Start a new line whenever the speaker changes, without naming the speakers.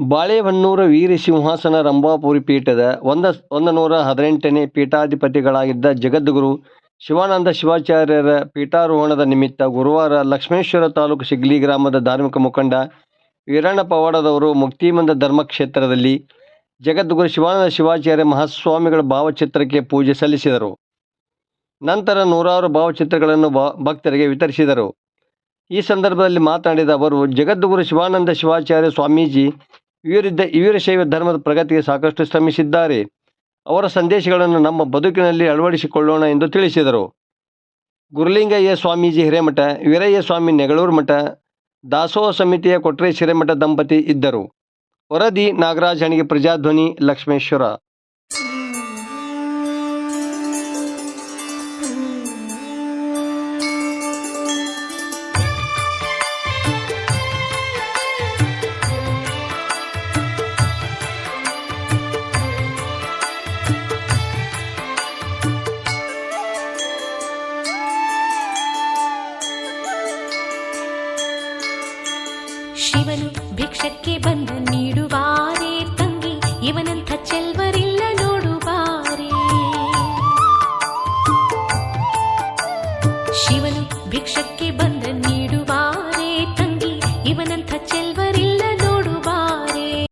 ಬಾಳೆಹೊನ್ನೂರ ವೀರ ಸಿಂಹಾಸನ ರಂಭಾಪುರಿ ಪೀಠದ ಒಂದ ಒಂದು ನೂರ ಹದಿನೆಂಟನೇ ಪೀಠಾಧಿಪತಿಗಳಾಗಿದ್ದ ಜಗದ್ಗುರು ಶಿವಾನಂದ ಶಿವಾಚಾರ್ಯರ ಪೀಠಾರೋಹಣದ ನಿಮಿತ್ತ ಗುರುವಾರ ಲಕ್ಷ್ಮೇಶ್ವರ ತಾಲೂಕು ಸಿಗ್ಲಿ ಗ್ರಾಮದ ಧಾರ್ಮಿಕ ಮುಖಂಡ ವೀರಣ್ಣ ಪವಾಡದವರು ಮುಕ್ತಿಮಂದ ಧರ್ಮಕ್ಷೇತ್ರದಲ್ಲಿ ಜಗದ್ಗುರು ಶಿವಾನಂದ ಶಿವಾಚಾರ್ಯ ಮಹಾಸ್ವಾಮಿಗಳ ಭಾವಚಿತ್ರಕ್ಕೆ ಪೂಜೆ ಸಲ್ಲಿಸಿದರು. ನಂತರ ನೂರಾರು ಭಾವಚಿತ್ರಗಳನ್ನು ಭಕ್ತರಿಗೆ ವಿತರಿಸಿದರು. ಈ ಸಂದರ್ಭದಲ್ಲಿ ಮಾತನಾಡಿದ ಅವರು, ಜಗದ್ಗುರು ಶಿವಾನಂದ ಶಿವಾಚಾರ್ಯ ಸ್ವಾಮೀಜಿ ವೀರಿದ್ದ ವೀರಶೈವ ಧರ್ಮದ ಪ್ರಗತಿಗೆ ಸಾಕಷ್ಟು ಶ್ರಮಿಸಿದ್ದಾರೆ. ಅವರ ಸಂದೇಶಗಳನ್ನು ನಮ್ಮ ಬದುಕಿನಲ್ಲಿ ಅಳವಡಿಸಿಕೊಳ್ಳೋಣ ಎಂದು ತಿಳಿಸಿದರು. ಗುರುಲಿಂಗಯ್ಯ ಸ್ವಾಮೀಜಿ ಹಿರೇಮಠ, ವೀರಯ್ಯ ಸ್ವಾಮಿ ನೆಗಳೂರು ಮಠ, ದಾಸೋಹ ಸಮಿತಿಯ ಕೊಟ್ರೇಶ್ ಹಿರೇಮಠ ದಂಪತಿ ಇದ್ದರು. ವರದಿ ನಾಗರಾಜ್ ಹಣಿಗೆ ಪ್ರಜಾಧ್ವನಿ, ಲಕ್ಷ್ಮೇಶ್ವರ.
ಶಿವನು ಭಿಕ್ಷಕ್ಕೆ ಬಂದು ನೀಡುವಾರೆ ತಂಗಿ ಇವನಂತ ಚೆಲ್ವರಿಲ್ಲ ನೋಡುವಾರೇ. ಶಿವನು ಭಿಕ್ಷಕ್ಕೆ ಬಂದು ನೀಡುವಾರೆ ತಂಗಿ ಇವನಂತ ಚೆಲ್ವ